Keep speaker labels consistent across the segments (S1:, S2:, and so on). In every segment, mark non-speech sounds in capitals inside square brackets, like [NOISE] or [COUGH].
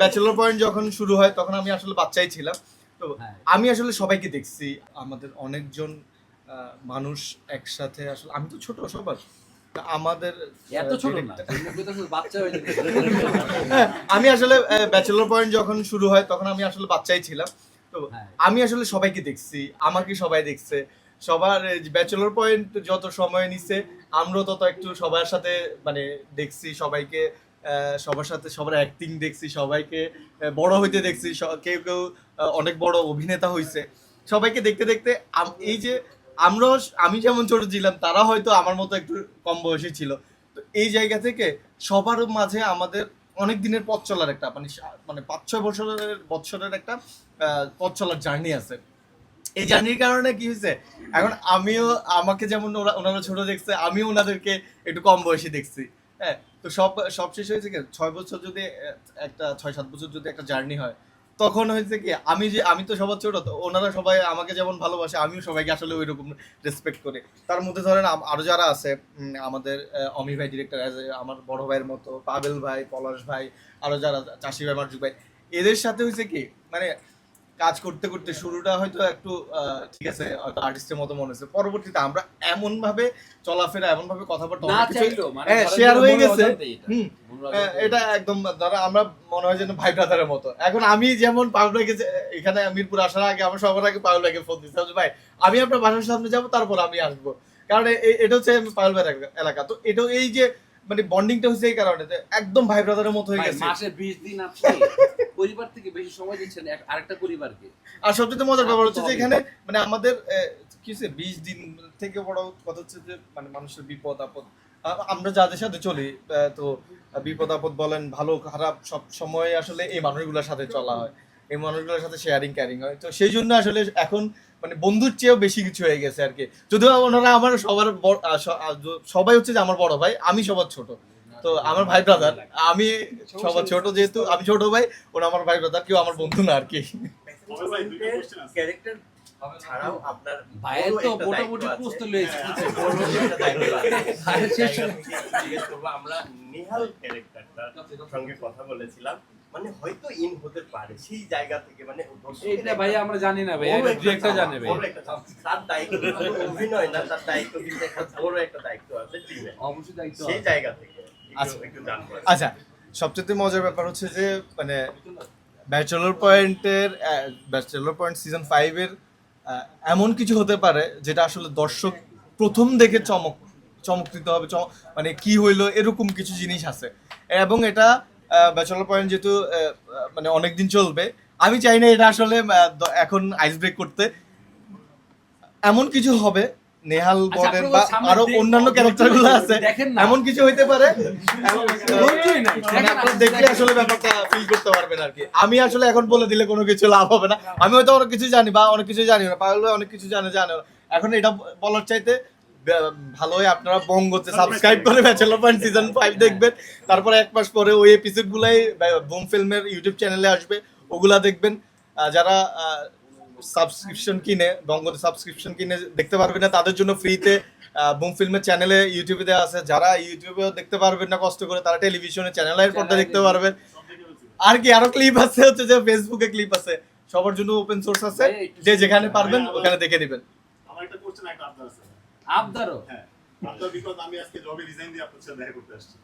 S1: Bachelor point যখন শুরু হয় তখন আমি আসলে বাচ্চাই ছিলাম। তো
S2: হ্যাঁ।
S1: আমি আসলে সবাইকে দেখছি আমাদের অনেকজন মানুষ একসাথে আসলে আমি তো ছোট সবার। আমাদের
S2: এত ছোট না বাচ্চা হয়ে
S1: আমি আসলে ব্যাচেলর পয়েন্ট যখন শুরু হয় তখন আমি আসলে বাচ্চাই ছিলাম। তো
S2: হ্যাঁ।
S1: আমি আসলে সবাইকে দেখছি আমাকে সবাই দেখছে। সবার ব্যাচেলর পয়েন্ট যত সময় নিছে আমরাও তত একটু সবার সাথে মানে দেখছি সবাইকে। সবার সাথে সবার অ্যাক্টিং দেখছি, সবাইকে বড় হইতে দেখছি কেউ কেউ অনেক বড় অভিনেতা হইছে। সবাইকে দেখতে দেখতে এই যে আমরাও আমি যেমন ছোট ছিলাম, তারা হয়তো আমার মতো একটু কম বয়সী ছিল। তো এই জায়গা থেকে সবার মাঝে আমাদের অনেক দিনের পথ চলার একটা মানে মানে পাঁচ, ছয় বছরের বছরের একটা পথ চলার জার্নি আছে। এই জার্নির কারণে কি হয়েছে এখন আমিও, আমাকে যেমন ওরা ওনারা ছোট দেখছে, আমিও ওনাদেরকে একটু কম বয়সী দেখছি। হ্যাঁ তো সব সব শেষ হয়েছে কি? ছয় বছর যদি, একটা, ছয়, সাত বছর যদি একটা জার্নি হয়, তখন হয়েছে কি, আমি যে, আমি তো সবার ছোট, তো ওনারা সবাই আমাকে যেমন ভালোবাসে, আমিও সবাইকে আসলে ওই রকম রেসপেক্ট করি। তার মধ্যে ধরেন আরও যারা আছে আমাদের অমি ভাই ডিরেক্টর আমার বড় ভাইয়ের মতো পাবেল ভাই, পলাশ ভাই, আরও যারা, চাষি ভাই, মার্জুক ভাই, এদের সাথে হয়েছে কি মানে কাজ করতে করতে শুরুটা হয়তো একটু ঠিক আছে আর্টিস্টের মতো মনে হচ্ছে পরবর্তীতে আমরা এমন ভাবে চলাফেরা এমন ভাবে কথাবার্তা
S2: চাইলেও মানে
S1: হ্যাঁ, হয়ে গেছে।
S2: এটা।
S1: হ্যাঁ। এটা একদম ধরো আমরা মনে হয় যেন ভাই ব্রাদারের মতো এখন আমি যেমন পাউল ভাইকে যে- এখানে মিরপুর আসার আগে আমার সবার আগে পাউল ভাইকে ফোন দিচ্ছিলাম যে ভাই আমি আপনার বাসার সামনে যাব তারপর আমি আসব কারণ এটা হচ্ছে পাউল ভাইয়ের এলাকা- তো এটা এই যে মানে বন্ডিংটা হচ্ছে এই কারণে একদম ভাই ব্রাদারের মতো হয়ে গেছে
S2: মাসে 20 দিন আপনি পরিবার থেকে বেশি সময় দিচ্ছেন আরেকটা পরিবারকে?
S1: আর সবচেয়ে মজার ব্যাপার হচ্ছে যে এখানে মানে আমাদের কি হচ্ছে বিশ দিন থেকে বড় কথা হচ্ছে যে মানে মানুষের বিপদ আপদ। আমরা যাদের সাথে চলি তো বিপদ আপদ বলেন ভালো খারাপ সব সময় আসলে এই মানুষগুলোর সাথে চলা হয়। এই মানুষগুলোর সাথে শেয়ারিং ক্যারিং হয়। তো সেই জন্য আসলে এখন মানে বন্ধুর চেয়েও বেশি কিছু হয়ে গেছে আর কি। যদিও ওনারা আমার সবার সবাই হচ্ছে যে আমার বড় ভাই আমি সবার ছোট। তো আমার ভাই ব্রাদার আমি সবার ছোট যেহেতু আমি ছোট ভাই ওরা আমার ভাই ব্রাদার কেউ আমার বন্ধু না আর কি।
S3: ক্যারেক্টার ছাড়াও আপনার
S2: ভাইয়ের তো মোটামুটি
S3: আমরা নেহাল ক্যারেক্টারটার সঙ্গে কথা বলেছিলাম। মানে হয়তো ইন হতে পারে সেই জায়গা থেকে মানে
S2: ভাই আমরা জানি না ভাই ডিরেক্টর জানে ভাই।
S3: তার দায়িত্ব অভিনয় না তার দায়িত্ব কিন্তু একটা বড় একটা দায়িত্ব আছে
S2: অবশ্যই দায়িত্ব
S3: সেই জায়গা থেকে।
S1: আচ্ছা। আচ্ছা সবচেয়ে মজার ব্যাপার হচ্ছে যে মানে ব্যাচেলর পয়েন্টের ব্যাচেলর পয়েন্ট সিজন ফাইভের এমন কিছু হতে পারে যেটা আসলে দর্শক প্রথম দেখে চমক চমকৃত হবে মানে কি হইল এরকম কিছু জিনিস আছে। এবং এটা ব্যাচেলর পয়েন্ট যেহেতু মানে অনেক দিন চলবে আমি চাই না এটা আসলে এখন আইস ব্রেক করতে। এমন কিছু হবে নেহাল
S2: আচ্ছা, আপনারা
S1: বা
S2: আরও
S1: অন্যান্য ক্যারেক্টারগুলো আছে। এমন কিছু হইতে পারে? দেখলে আসলে ব্যাপারটা ফিল করতে পারবেন আর কি। আমি আসলে এখন বলে দিলে কোনো কিছু লাভ হবে না। আমি হয়তো অনেক কিছু জানি বা অনেক কিছু জানি না। পাগল অনেক কিছু জানে জানে এখন এটা বলার চাইতে বে- ভালো হয় আপনারা বঙ্গতে সাবস্ক্রাইব করে ব্যাচেলর পয়েন্ট সিজন ফাইভ দেখবেন। তারপরে এক মাস পরে ওই এপিসোড গুলাই বোম ফিল্মের ইউটিউব চ্যানেলে আসবে। ওগুলা দেখবেন। যারা সাবস্ক্রিপশন কিনে বঙ্গতে সাবস্ক্রিপশন কিনে দেখতে পারবেন না তাদের জন্য ফ্রিতে বুম ফিল্মের চ্যানেলে ইউটিউবে দেওয়া আছে যারা ইউটিউবেও দেখতে পারবেন না কষ্ট করে তারা টেলিভিশনে চ্যানেলের পর্দা দেখতে পারবেন। আর কি আরও ক্লিপ আছে হচ্ছে যে ফেসবুকে ক্লিপ আছে সবার জন্য ওপেন সোর্স আছে যে যেখানে পারবেন ওখানে দেখে দিবেন
S4: আমার একটা question, একটা আবদার আছে।
S2: আবদারও
S4: হ্যাঁ, আবদার because আমি আজকে এ resign দিয়ে আপনার সাথে দেখা করতে আসছি।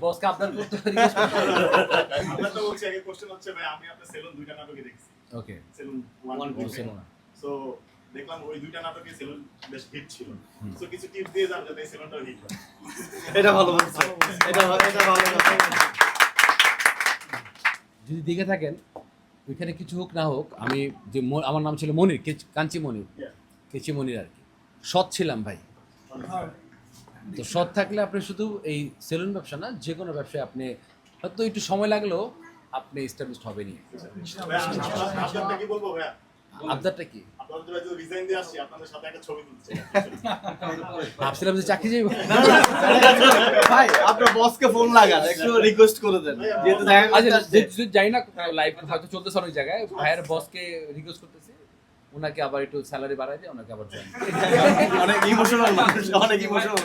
S2: বসকে আবদার [LAUGHS] করতে পারি। ওকে
S4: দেখলাম ওই দুইটা নাটকে সেলুন বেশ হিট ছিল। So, কিছু টিপস দিয়ে যান যাতে এই হিট হয়।
S1: এটা ভালো বলছে এটা ভালো এটা ভালো
S2: যদি দেখে থাকেন ওইখানে কিছু হোক না হোক আমি যে আমার নাম ছিল মনির কাঞ্চি মনির. কেচি মনির আর কি। সৎ ছিলাম ভাই। তো সৎ থাকলে আপনি শুধু এই সেলুন ব্যবসা না যে কোনো ব্যবসায় আপনি হয়তো একটু সময় লাগলেও আপনি এস্টাবলিশড হবেনই।
S4: আপনারটা কি বলব ভাইয়া?
S2: আবদারটা কি?
S4: আপনাদের ভাই যদি resign দিয়ে আসছি, আপনাদের সাথে একটা ছবি তুলতে চাই।
S2: ভাবছিলাম যে চাকরি যাইব।
S1: ভাই আপনার বসকে ফোন লাগান একটু রিকোয়েস্ট করে দেন যেহেতু দেখা করতে
S2: আচ্ছা যাই না লাইভ হয়তো চলতেছে অনেক জায়গায় ভাইয়ের বসকে রিকোয়েস্ট করতেছি। ওনাকে আবার একটু স্যালারি বাড়াই দিয়ে ওনাকে আবার জয়েন
S1: অনেক ইমোশনাল মানুষ অনেক ইমোশনাল